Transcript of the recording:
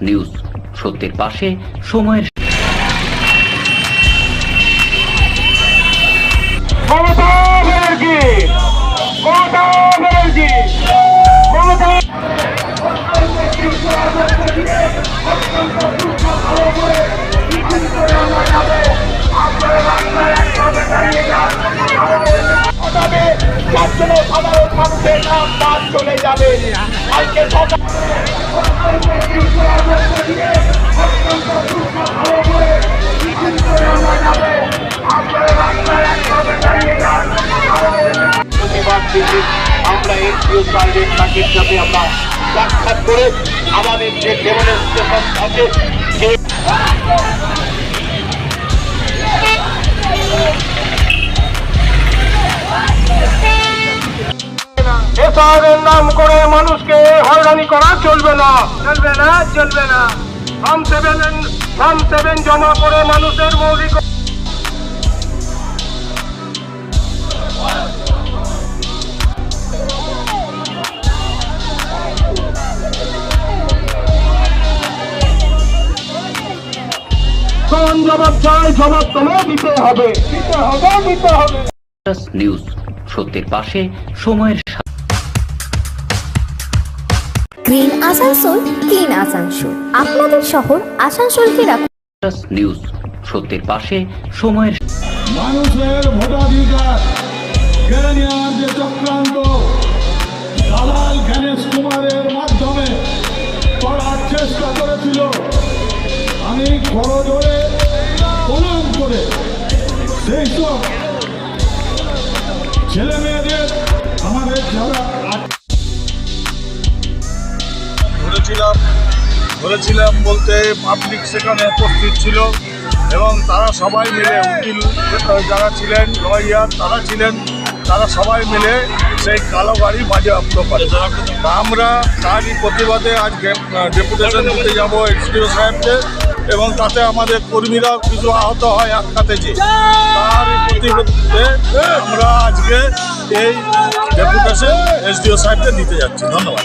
News সত্যের পাশে সময়ের সাধারণ মানুষের নাম চলে যাবে আজকে আমরা সাক্ষাৎ করে আমাদের যে আছে নাম করে মানুষকে হয়রানি করা চলবে না। চলবে না চলবে না। ফর্ম সেভেন ফর্ম সেভেন জমা করে মানুষের মৌলিক কোন জবাব চাই জবাব তোমায় দিতে হবে। দিতে হবে দিতে হবে। নিউজ সত্যের পাশে সময়ের গ্রিন আসানসোল ক্লিন আসানসোল। আপনাদের শহর আসানসোলকে রাখুন নিউজ সত্যের পাশে সময়ের মানুষের ভোটাধিকার কেড়ে নেওয়ার যে চক্রান্ত দালাল গণেশ কুমারের মাধ্যমে করার চেষ্টা করেছিল। আমি প্রণাম করে ধরেছিলাম বলতে পাবলিক সেখানে উপস্থিত ছিল এবং তারা সবাই মিলে উকিল যারা ছিলেন লয়ার তারা ছিলেন, তারা সবাই মিলে সেই কালো গাড়ি বাজেয়াপ্ত করে। আমরা তারই প্রতিবাদে আজ ডেপুটেশন দিতে যাব এক্সডিও সাহেবকে। এবং তাতে আমাদের কর্মীরা কিছু আহত হয় আটকাতে যে তার প্রতিবাদে আমরা আজকে এই ডেপুটেশন এসডিও সাহেবকে দিতে যাচ্ছি। ধন্যবাদ।